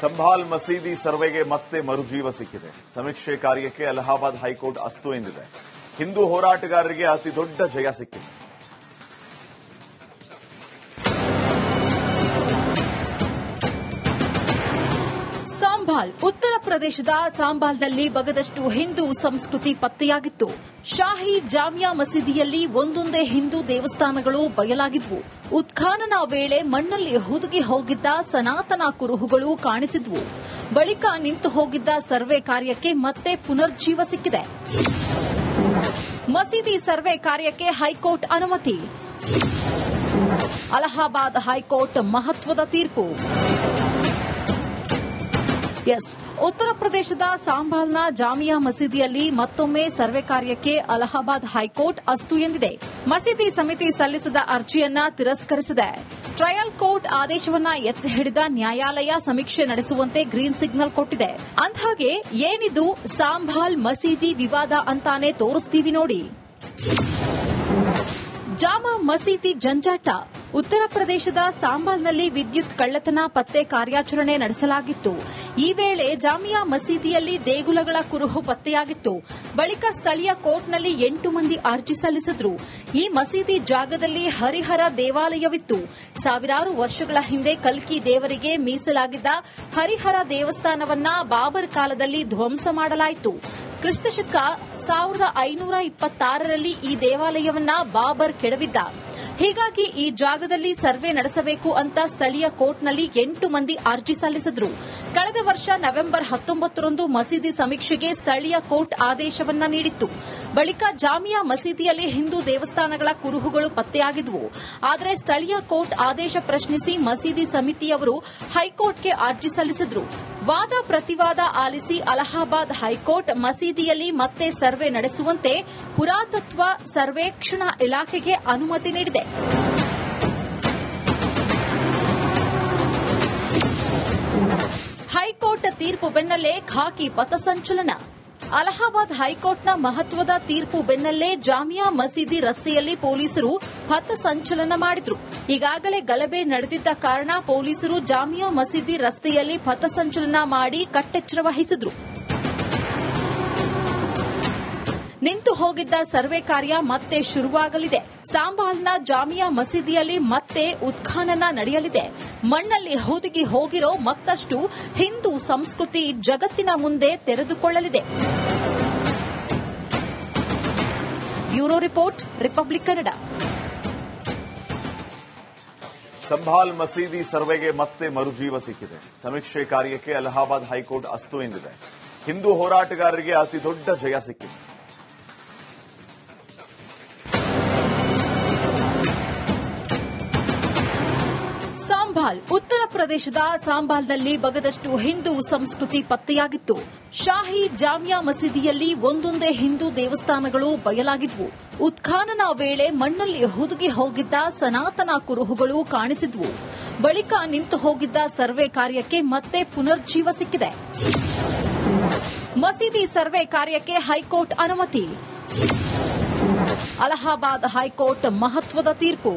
ಸಂಭಾಲ್ ಮಸೀದಿ ಸರ್ವೆಗೆ ಮತ್ತೆ ಮರುಜೀವ ಸಿಕ್ಕಿದೆ. ಸಮೀಕ್ಷೆ ಕಾರ್ಯಕ್ಕೆ ಅಲಹಾಬಾದ್ ಹೈಕೋರ್ಟ್ ಅಸ್ತು ಎಂದಿದೆ. ಹಿಂದೂ ಹೋರಾಟಗಾರರಿಗೆ ಅತಿ ದೊಡ್ಡ ಜಯ ಸಿಕ್ಕಿದೆ. ಉತ್ತರ ಪ್ರದೇಶದ ಸಾಂಬಾಲ್ನಲ್ಲಿ ಬಗದಷ್ಟು ಹಿಂದೂ ಸಂಸ್ಕೃತಿ ಪತ್ತೆಯಾಗಿತ್ತು. ಶಾಹಿ ಜಾಮಿಯಾ ಮಸೀದಿಯಲ್ಲಿ ಒಂದೊಂದೇ ಹಿಂದೂ ದೇವಸ್ಥಾನಗಳು ಬಯಲಾಗಿದ್ವು. ಉತ್ಖಾನನ ವೇಳೆ ಮಣ್ಣಲ್ಲಿ ಹುದುಗಿ ಹೋಗಿದ್ದ ಸನಾತನ ಕುರುಹುಗಳು ಕಾಣಿಸಿದ್ವು. ಬಳಿಕ ನಿಂತು ಹೋಗಿದ್ದ ಸರ್ವೆ ಕಾರ್ಯಕ್ಕೆ ಮತ್ತೆ ಪುನರ್ಜೀವ ಸಿಕ್ಕಿದೆ. ಮಸೀದಿ ಸರ್ವೆ ಕಾರ್ಯಕ್ಕೆ ಹೈಕೋರ್ಟ್ ಅನುಮತಿ. ಅಲಹಾಬಾದ್ ಹೈಕೋರ್ಟ್ ಮಹತ್ವದ ತೀರ್ಪು. ಎಸ್. ಉತ್ತರ ಪ್ರದೇಶದ ಸಾಂಬಾಲ್ನ ಜಾಮಿಯಾ ಮಸೀದಿಯಲ್ಲಿ ಮತ್ತೊಮ್ಮೆ ಸರ್ವೆ ಕಾರ್ಯಕ್ಕೆ ಅಲಹಾಬಾದ್ ಹೈಕೋರ್ಟ್ ಅಸ್ತು ಎಂದಿದೆ. ಮಸೀದಿ ಸಮಿತಿ ಸಲ್ಲಿಸಿದ ಅರ್ಜಿಯನ್ನ ತಿರಸ್ಕರಿಸಿದೆ. ಟ್ರಯಲ್ ಕೋರ್ಟ್ ಆದೇಶವನ್ನ ಎತ್ತಿ ಹಿಡಿದ ನ್ಯಾಯಾಲಯ ಸಮೀಕ್ಷೆ ನಡೆಸುವಂತೆ ಗ್ರೀನ್ ಸಿಗ್ನಲ್ ಕೊಟ್ಟಿದೆ. ಅಂದಹಾಗೆ ಏನಿದು ಸಾಂಬಾಲ್ ಮಸೀದಿ ವಿವಾದ ಅಂತಾನೆ ತೋರಿಸ್ತೀವಿ ನೋಡಿ. ಜಾಮಾ ಮಸೀದಿ ಜಂಜಾಟ. ಉತ್ತರ ಪ್ರದೇಶದ ಸಾಂಬಾಲ್ನಲ್ಲಿ ವಿದ್ಯುತ್ ಕಳ್ಳತನ, ಪತ್ತೆ ಕಾರ್ಯಾಚರಣೆ ನಡೆಸಲಾಗಿತ್ತು. ಈ ವೇಳೆ ಜಾಮಿಯಾ ಮಸೀದಿಯಲ್ಲಿ ದೇಗುಲಗಳ ಕುರುಹು ಪತ್ತೆಯಾಗಿತ್ತು. ಬಳಿಕ ಸ್ಥಳೀಯ ಕೋರ್ಟ್ನಲ್ಲಿ ಎಂಟು ಮಂದಿ ಅರ್ಜಿ ಸಲ್ಲಿಸಿದ್ರು. ಈ ಮಸೀದಿ ಜಾಗದಲ್ಲಿ ಹರಿಹರ ದೇವಾಲಯವಿತ್ತು. ಸಾವಿರಾರು ವರ್ಷಗಳ ಹಿಂದೆ ಕಲ್ಕಿ ದೇವರಿಗೆ ಮೀಸಲಾಗಿದ್ದ ಹರಿಹರ ದೇವಸ್ಥಾನವನ್ನ ಬಾಬರ್ ಕಾಲದಲ್ಲಿ ಧ್ವಂಸ ಮಾಡಲಾಯಿತು. ಕ್ರಿಸ್ತಶಕ ಸಾವಿರದ ಐನೂರ ಇಪ್ಪತ್ತಾರರಲ್ಲಿ ಈ ದೇವಾಲಯವನ್ನ ಬಾಬರ್ ಕೆಡವಿದ್ದ. ಹೀಗಾಗಿ ಈ ಜಾಗದಲ್ಲಿ ಸರ್ವೆ ನಡೆಸಬೇಕು ಅಂತ ಸ್ಥಳೀಯ ಕೋರ್ಟ್ನಲ್ಲಿ ಎಂಟು ಮಂದಿ ಅರ್ಜಿ ಸಲ್ಲಿಸಿದ್ರು. ಕಳೆದ ವರ್ಷ ನವೆಂಬರ್ ಹತ್ತೊಂಬತ್ತರಂದು ಮಸೀದಿ ಸಮೀಕ್ಷೆಗೆ ಸ್ಥಳೀಯ ಕೋರ್ಟ್ ಆದೇಶವನ್ನ ನೀಡಿತ್ತು. ಬಳಿಕ ಜಾಮಿಯಾ ಮಸೀದಿಯಲ್ಲಿ ಹಿಂದೂ ದೇವಸ್ಥಾನಗಳ ಕುರುಹುಗಳು ಪತ್ತೆಯಾಗಿದ್ವು. ಆದರೆ ಸ್ಥಳೀಯ ಕೋರ್ಟ್ ಆದೇಶ ಪ್ರಶ್ನಿಸಿ ಮಸೀದಿ ಸಮಿತಿಯವರು ಹೈಕೋರ್ಟ್ಗೆ ಅರ್ಜಿ ಸಲ್ಲಿಸಿದ್ರು. ವಾದ ಪ್ರತಿವಾದ ಆಲಿಸಿ ಅಲಹಾಬಾದ್ ಹೈಕೋರ್ಟ್ ಮಸೀದಿಯಲ್ಲಿ ಮತ್ತೆ ಸರ್ವೆ ನಡೆಸುವಂತೆ ಪುರಾತತ್ವ ಸರ್ವೇಕ್ಷಣಾ ಇಲಾಖೆಗೆ ಅನುಮತಿ ನೀಡಿದೆ. ಹೈಕೋರ್ಟ್ ತೀರ್ಪು ಬೆನ್ನಲ್ಲೇ ಖಾಕಿ ಪಥಸಂಚಲನ. ಅಲಹಾಬಾದ್ ಹೈಕೋರ್ಟ್ನ ಮಹತ್ವದ ತೀರ್ಪು ಬೆನ್ನಲ್ಲೇ ಜಾಮಿಯಾ ಮಸೀದಿ ರಸ್ತೆಯಲ್ಲಿ ಪೊಲೀಸರು ಪಥಸಂಚಲನ ಮಾಡಿದ್ರು. ಈಗಾಗಲೇ ಗಲಭೆ ನಡೆದಿದ್ದ ಕಾರಣ ಪೊಲೀಸರು ಜಾಮಿಯಾ ಮಸೀದಿ ರಸ್ತೆಯಲ್ಲಿ ಪಥಸಂಚಲನ ಮಾಡಿ ಕಟ್ಟೆಚ್ಚರ ವಹಿಸಿದ್ರು. ನಿಂತು ಹೋಗಿದ್ದ ಸರ್ವೆ ಕಾರ್ಯ ಮತ್ತೆ ಶುರುವಾಗಲಿದೆ. ಸಾಂಬಾಲ್ನ ಜಾಮಿಯಾ ಮಸೀದಿಯಲ್ಲಿ ಮತ್ತೆ ಉತ್ಖನನ ನಡೆಯಲಿದೆ. ಮಣ್ಣಲ್ಲಿ ಹುದುಗಿ ಹೋಗಿರೋ ಮತ್ತಷ್ಟು ಹಿಂದೂ ಸಂಸ್ಕೃತಿ ಜಗತ್ತಿನ ಮುಂದೆ ತೆರೆದುಕೊಳ್ಳಲಿದೆ. Bureau report, republic Kannada. Sambhal ಮಸೀದಿ ಸರ್ವೆಗೆ ಮತ್ತೆ ಮರುಜೀವ ಸಿಕ್ಕಿದೆ. ಸಮೀಕ್ಷೆ ಕಾರ್ಯಕ್ಕೆ ಅಲಹಾಬಾದ್ ಹೈಕೋರ್ಟ್ ಅಸ್ತು ಎಂದಿದೆ. ಹಿಂದೂ ಹೋರಾಟಗಾರರಿಗೆ ಅತಿ ದೊಡ್ಡ ಜಯ ಸಿಕ್ಕಿದೆ. ಸಾಂಬಾಲ್ ಉತ್ತರ ಪ್ರದೇಶದ ಸಾಂಬಾಲ್ನಲ್ಲಿ ಬಗದಷ್ಟು ಹಿಂದೂ ಸಂಸ್ಕೃತಿ ಪತ್ತೆಯಾಗಿತ್ತು. ಶಾಹಿ ಜಾಮಿಯಾ ಮಸೀದಿಯಲ್ಲಿ ಒಂದೊಂದೇ ಹಿಂದೂ ದೇವಸ್ಥಾನಗಳು ಬಯಲಾಗಿದ್ವು. ಉತ್ಖಾನನ ವೇಳೆ ಮಣ್ಣಲ್ಲಿ ಹುದುಗಿ ಹೋಗಿದ್ದ ಸನಾತನ ಕುರುಹುಗಳು ಕಾಣಿಸಿದ್ವು. ಬಳಿಕ ನಿಂತು ಹೋಗಿದ್ದ ಸರ್ವೆ ಕಾರ್ಯಕ್ಕೆ ಮತ್ತೆ ಪುನರ್ಜೀವ ಸಿಕ್ಕಿದೆ. ಮಸೀದಿ ಸರ್ವೆ ಕಾರ್ಯಕ್ಕೆ ಹೈಕೋರ್ಟ್ ಅನುಮತಿ. ಅಲಹಾಬಾದ್ ಹೈಕೋರ್ಟ್ ಮಹತ್ವದ ತೀರ್ಪು.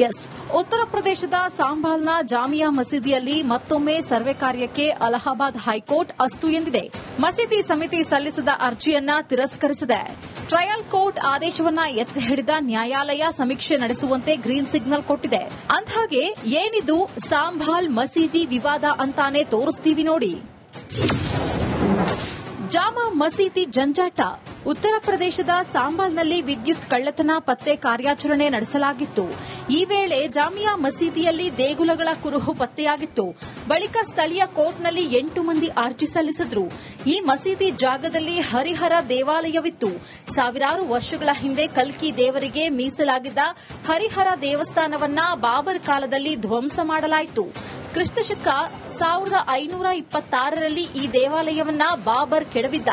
ಎಸ್. ಉತ್ತರ ಪ್ರದೇಶದ ಸಾಂಬಾಲ್ನ ಜಾಮಿಯಾ ಮಸೀದಿಯಲ್ಲಿ ಮತ್ತೊಮ್ಮೆ ಸರ್ವೆ ಕಾರ್ಯಕ್ಕೆ ಅಲಹಾಬಾದ್ ಹೈಕೋರ್ಟ್ ಅಸ್ತು ಎಂದಿದೆ. ಮಸೀದಿ ಸಮಿತಿ ಸಲ್ಲಿಸಿದ ಅರ್ಜಿಯನ್ನ ತಿರಸ್ಕರಿಸಿದೆ. ಟ್ರಯಲ್ ಕೋರ್ಟ್ ಆದೇಶವನ್ನ ಎತ್ತಿ ಹಿಡಿದ ನ್ಯಾಯಾಲಯ ಸಮೀಕ್ಷೆ ನಡೆಸುವಂತೆ ಗ್ರೀನ್ ಸಿಗ್ನಲ್ ಕೊಟ್ಟಿದೆ. ಅಂದಹಾಗೆ, ಏನಿದು ಸಾಂಬಾಲ್ ಮಸೀದಿ ವಿವಾದ ಅಂತಾನೆ ತೋರಿಸ್ತೀವಿ ನೋಡಿ. ಜಾಮಾ ಮಸೀದಿ ಜಂಜಾಟ. ಉತ್ತರ ಪ್ರದೇಶದ ಸಾಂಬಲ್ನಲ್ಲಿ ವಿದ್ಯುತ್ ಕಳ್ಳತನ, ಪತ್ತೆ ಕಾರ್ಯಾಚರಣೆ ನಡೆಸಲಾಗಿತ್ತು. ಈ ವೇಳೆ ಜಾಮಿಯಾ ಮಸೀದಿಯಲ್ಲಿ ದೇಗುಲಗಳ ಕುರುಹು ಪತ್ತೆಯಾಗಿತ್ತು. ಬಳಿಕ ಸ್ಥಳೀಯ ಕೋರ್ಟ್ನಲ್ಲಿ ಎಂಟು ಮಂದಿ ಅರ್ಜಿ ಸಲ್ಲಿಸಿದ್ರು. ಈ ಮಸೀದಿ ಜಾಗದಲ್ಲಿ ಹರಿಹರ ದೇವಾಲಯವಿತ್ತು. ಸಾವಿರಾರು ವರ್ಷಗಳ ಹಿಂದೆ ಕಲ್ಕಿ ದೇವರಿಗೆ ಮೀಸಲಾಗಿದ್ದ ಹರಿಹರ ದೇವಸ್ಥಾನವನ್ನ ಬಾಬರ್ ಕಾಲದಲ್ಲಿ ಧ್ವಂಸ ಮಾಡಲಾಯಿತು. ಕ್ರಿಸ್ತಶಕ ಸಾವಿರದ ಐನೂರ ಇಪ್ಪತ್ತಾರರಲ್ಲಿ ಈ ದೇವಾಲಯವನ್ನ ಬಾಬರ್ ಕೆಡವಿದ್ದ.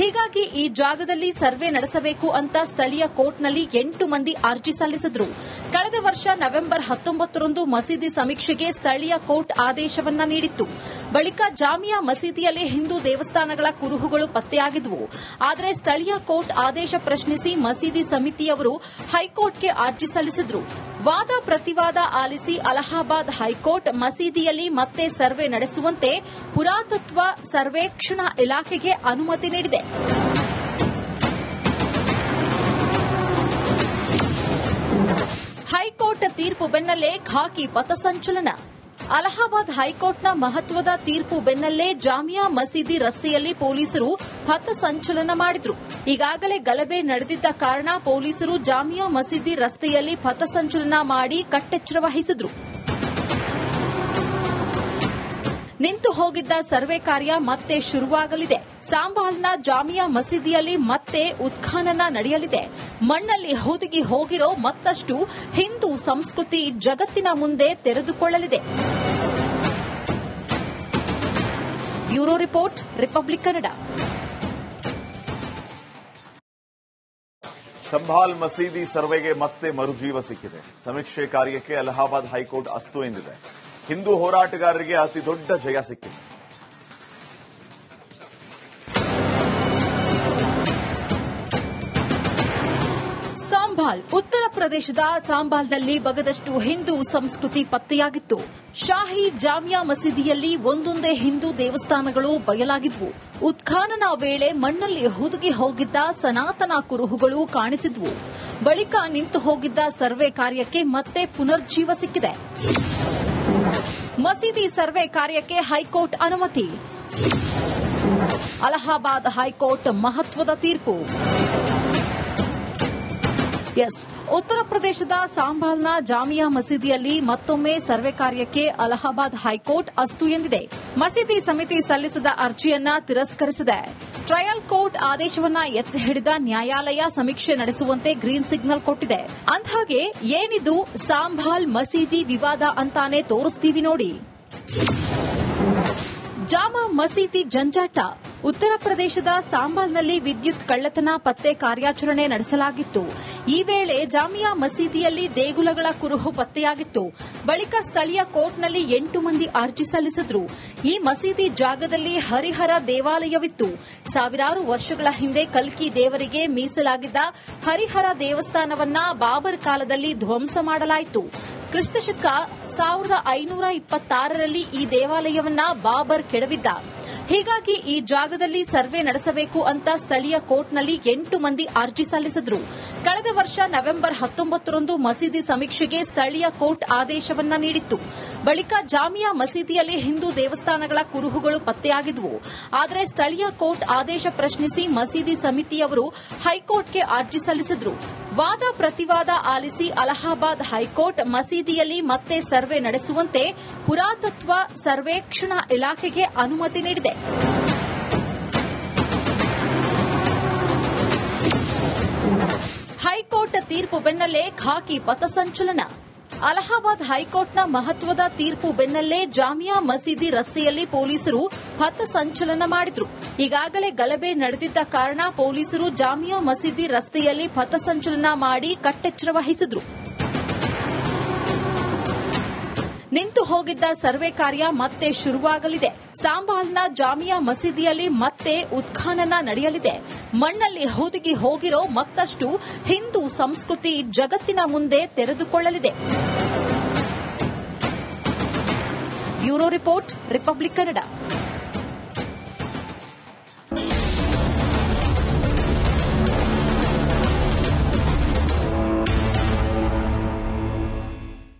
ಹೀಗಾಗಿ ಈ ಜಾಗದಲ್ಲಿ ಸರ್ವೆ ನಡೆಸಬೇಕು ಅಂತ ಸ್ಥಳೀಯ ಕೋರ್ಟ್ನಲ್ಲಿ ಎಂಟು ಮಂದಿ ಅರ್ಜಿ ಸಲ್ಲಿಸಿದ್ರು. ಕಳೆದ ವರ್ಷ ನವೆಂಬರ್ ಹತ್ತೊಂಬತ್ತರಂದು ಮಸೀದಿ ಸಮೀಕ್ಷೆಗೆ ಸ್ಥಳೀಯ ಕೋರ್ಟ್ ಆದೇಶವನ್ನ ನೀಡಿತ್ತು. ಬಳಿಕ ಜಾಮಿಯಾ ಮಸೀದಿಯಲ್ಲಿ ಹಿಂದೂ ದೇವಸ್ಥಾನಗಳ ಕುರುಹುಗಳು ಪತ್ತೆಯಾಗಿದ್ವು. ಆದರೆ ಸ್ಥಳೀಯ ಕೋರ್ಟ್ ಆದೇಶ ಪ್ರಶ್ನಿಸಿ ಮಸೀದಿ ಸಮಿತಿಯವರು ಹೈಕೋರ್ಟ್ಗೆ ಅರ್ಜಿ ಸಲ್ಲಿಸಿದ್ರು. ವಾದ ಪ್ರತಿವಾದ ಆಲಿಸಿ ಅಲಹಾಬಾದ್ ಹೈಕೋರ್ಟ್ ಮಸೀದಿಯಲ್ಲಿ ಮತ್ತೆ ಸರ್ವೆ ನಡೆಸುವಂತೆ ಪುರಾತತ್ವ ಸರ್ವೇಕ್ಷಣಾ ಇಲಾಖೆಗೆ ಅನುಮತಿ ನೀಡಿದೆ. ಹೈಕೋರ್ಟ್ ತೀರ್ಪು ಬೆನ್ನಲ್ಲೇ ಖಾಕಿ ಪಥಸಂಚಲನ. ಅಲಹಾಬಾದ್ ಹೈಕೋರ್ಟ್ನ ಮಹತ್ವದ ತೀರ್ಪು ಬೆನ್ನಲ್ಲೇ ಜಾಮಿಯಾ ಮಸೀದಿ ರಸ್ತೆಯಲ್ಲಿ ಪೊಲೀಸರು ಪಥಸಂಚಲನ ಮಾಡಿದ್ರು. ಈಗಾಗಲೇ ಗಲಭೆ ನಡೆದಿದ್ದ ಕಾರಣ ಪೊಲೀಸರು ಜಾಮಿಯಾ ಮಸೀದಿ ರಸ್ತೆಯಲ್ಲಿ ಪಥಸಂಚಲನ ಮಾಡಿ ಕಟ್ಟೆಚ್ಚರ ವಹಿಸಿದ್ರು. ನಿಂತು ಹೋಗಿದ್ದ ಸರ್ವೆ ಕಾರ್ಯ ಮತ್ತೆ ಶುರುವಾಗಲಿದೆ. ಸಾಂಬಾಲ್ನ ಜಾಮಿಯಾ ಮಸೀದಿಯಲ್ಲಿ ಮತ್ತೆ ಉತ್ಖನನ ನಡೆಯಲಿದೆ. ಮಣ್ಣಲ್ಲಿ ಹುದುಗಿ ಹೋಗಿರೋ ಮತ್ತಷ್ಟು ಹಿಂದೂ ಸಂಸ್ಕೃತಿ ಜಗತ್ತಿನ ಮುಂದೆ ತೆರೆದುಕೊಳ್ಳಲಿದೆ. Bureau report republic Kannada Sambhal ಮಸೀದಿ ಸರ್ವೆಗೆ ಮತ್ತೆ ಮರುಜೀವ ಸಿಕ್ಕಿದೆ. ಸಮೀಕ್ಷೆ ಕಾರ್ಯಕ್ಕೆ ಅಲಹಾಬಾದ್ ಹೈಕೋರ್ಟ್ ಅಸ್ತು ಎಂದಿದೆ. ಹಿಂದೂ ಹೋರಾಟಗಾರರಿಗೆ ಅತಿ ದೊಡ್ಡ ಜಯ ಸಿಕ್ಕಿದೆ. ಉತ್ತರ ಪ್ರದೇಶದ ಸಾಂಬಾಲ್ನಲ್ಲಿ ಬಗದಷ್ಟು ಹಿಂದೂ ಸಂಸ್ಕೃತಿ ಪತ್ತೆಯಾಗಿತ್ತು. ಶಾಹಿ ಜಾಮಿಯಾ ಮಸೀದಿಯಲ್ಲಿ ಒಂದೊಂದೇ ಹಿಂದೂ ದೇವಸ್ಥಾನಗಳು ಬಯಲಾಗಿದ್ವು. ಉತ್ಖಾನನ ವೇಳೆ ಮಣ್ಣಲ್ಲಿ ಹುದುಗಿ ಹೋಗಿದ್ದ ಸನಾತನ ಕುರುಹುಗಳು ಕಾಣಿಸಿದ್ವು. ಬಳಿಕ ನಿಂತು ಹೋಗಿದ್ದ ಸರ್ವೆ ಕಾರ್ಯಕ್ಕೆ ಮತ್ತೆ ಪುನರ್ಜೀವ ಸಿಕ್ಕಿದೆ. ಮಸೀದಿ ಸರ್ವೆ ಕಾರ್ಯಕ್ಕೆ ಹೈಕೋರ್ಟ್ ಅನುಮತಿ. ಅಲಹಾಬಾದ್ ಹೈಕೋರ್ಟ್ ಮಹತ್ವದ ತೀರ್ಪು. ಎಸ್. ಉತ್ತರ ಪ್ರದೇಶದ ಸಾಂಬಾಲ್ನ ಜಾಮಿಯಾ ಮಸೀದಿಯಲ್ಲಿ ಮತ್ತೊಮ್ಮೆ ಸರ್ವೆ ಕಾರ್ಯಕ್ಕೆ ಅಲಹಾಬಾದ್ ಹೈಕೋರ್ಟ್ ಅಸ್ತು ಎಂದಿದೆ. ಮಸೀದಿ ಸಮಿತಿ ಸಲ್ಲಿಸಿದ ಅರ್ಜಿಯನ್ನ ತಿರಸ್ಕರಿಸಿದೆ. ಟ್ರಯಲ್ ಕೋರ್ಟ್ ಆದೇಶವನ್ನ ಎತ್ತಿ ಹಿಡಿದ ನ್ಯಾಯಾಲಯ ಸಮೀಕ್ಷೆ ನಡೆಸುವಂತೆ ಗ್ರೀನ್ ಸಿಗ್ನಲ್ ಕೊಟ್ಟಿದೆ. ಅಂದಹಾಗೆ ಏನಿದು ಸಾಂಬಾಲ್ ಮಸೀದಿ ವಿವಾದ ಅಂತಾನೆ ತೋರಿಸ್ತೀವಿ ನೋಡಿ. ಜಾಮಾ ಮಸೀದಿ ಜಂಜಾಟ. ಉತ್ತರ ಪ್ರದೇಶದ ಸಾಂಬಾಲ್ನಲ್ಲಿ ವಿದ್ಯುತ್ ಕಳ್ಳತನ, ಪತ್ತೆ ಕಾರ್ಯಾಚರಣೆ ನಡೆಸಲಾಗಿತ್ತು. ಈ ವೇಳೆ ಜಾಮಿಯಾ ಮಸೀದಿಯಲ್ಲಿ ದೇಗುಲಗಳ ಕುರುಹು ಪತ್ತೆಯಾಗಿತ್ತು. ಬಳಿಕ ಸ್ಥಳೀಯ ಕೋರ್ಟ್ನಲ್ಲಿ ಎಂಟು ಮಂದಿ ಅರ್ಜಿ ಸಲ್ಲಿಸಿದ್ರು. ಈ ಮಸೀದಿ ಜಾಗದಲ್ಲಿ ಹರಿಹರ ದೇವಾಲಯವಿತ್ತು. ಸಾವಿರಾರು ವರ್ಷಗಳ ಹಿಂದೆ ಕಲ್ಕಿ ದೇವರಿಗೆ ಮೀಸಲಾಗಿದ್ದ ಹರಿಹರ ದೇವಸ್ಥಾನವನ್ನ ಬಾಬರ್ ಕಾಲದಲ್ಲಿ ಧ್ವಂಸ ಮಾಡಲಾಯಿತು. ಕ್ರಿಸ್ತಶಕ ಸಾವಿರದ ಐನೂರ ಇಪ್ಪತ್ತಾರರಲ್ಲಿ ಈ ದೇವಾಲಯವನ್ನ ಬಾಬರ್ ಕೆಡವಿದ್ದ. ಹೀಗಾಗಿ ಈ ಜಾಗದಲ್ಲಿ ಸರ್ವೆ ನಡೆಸಬೇಕು ಅಂತ ಸ್ಥಳೀಯ ಕೋರ್ಟ್ನಲ್ಲಿ ಎಂಟು ಮಂದಿ ಅರ್ಜಿ ಸಲ್ಲಿಸಿದ್ರು. ಕಳೆದ ವರ್ಷ ನವೆಂಬರ್ ಹತ್ತೊಂಬತ್ತರಂದು ಮಸೀದಿ ಸಮೀಕ್ಷೆಗೆ ಸ್ಥಳೀಯ ಕೋರ್ಟ್ ಆದೇಶವನ್ನ ನೀಡಿತ್ತು. ಬಳಿಕ ಜಾಮಿಯಾ ಮಸೀದಿಯಲ್ಲಿ ಹಿಂದೂ ದೇವಸ್ಥಾನಗಳ ಕುರುಹುಗಳು ಪತ್ತೆಯಾಗಿದ್ವು. ಆದರೆ ಸ್ಥಳೀಯ ಕೋರ್ಟ್ ಆದೇಶ ಪ್ರಶ್ನಿಸಿ ಮಸೀದಿ ಸಮಿತಿಯವರು ಹೈಕೋರ್ಟ್ಗೆ ಅರ್ಜಿ ಸಲ್ಲಿಸಿದ್ರು. ವಾದ ಪ್ರತಿವಾದ ಆಲಿಸಿ ಅಲಹಾಬಾದ್ ಹೈಕೋರ್ಟ್ ಮಸೀದಿಯಲ್ಲಿ ಮತ್ತೆ ಸರ್ವೆ ನಡೆಸುವಂತೆ ಪುರಾತತ್ವ ಸರ್ವೇಕ್ಷಣಾ ಇಲಾಖೆಗೆ ಅನುಮತಿ ನೀಡಿದೆ. ಹೈಕೋರ್ಟ್ ತೀರ್ಪು ಬೆನ್ನಲ್ಲೇ ಖಾಕಿ ಪಥಸಂಚಲನ. ಅಲಹಾಬಾದ್ ಹೈಕೋರ್ಟ್ನ ಮಹತ್ವದ ತೀರ್ಪು ಬೆನ್ನಲ್ಲೇ ಜಾಮಿಯಾ ಮಸೀದಿ ರಸ್ತೆಯಲ್ಲಿ ಪೊಲೀಸರು ಪಥಸಂಚಲನ ಮಾಡಿದ್ರು. ಈಗಾಗಲೇ ಗಲಭೆ ನಡೆದಿದ್ದ ಕಾರಣ ಪೊಲೀಸರು ಜಾಮಿಯಾ ಮಸೀದಿ ರಸ್ತೆಯಲ್ಲಿ ಪಥಸಂಚಲನ ಮಾಡಿ ಕಟ್ಟೆಚ್ಚರ ವಹಿಸಿದ್ರು. ನಿಂತು ಹೋಗಿದ್ದ ಸರ್ವೆ ಕಾರ್ಯ ಮತ್ತೆ ಶುರುವಾಗಲಿದೆ. ಸಾಂಬಾಲ್ನ ಜಾಮಿಯಾ ಮಸೀದಿಯಲ್ಲಿ ಮತ್ತೆ ಉತ್ಖನನ ನಡೆಯಲಿದೆ. ಮಣ್ಣಲ್ಲಿ ಹುದುಗಿ ಹೋಗಿರೋ ಮತ್ತಷ್ಟು ಹಿಂದೂ ಸಂಸ್ಕೃತಿ ಜಗತ್ತಿನ ಮುಂದೆ ತೆರೆದುಕೊಳ್ಳಲಿದೆ. Bureau report, republic Kannada.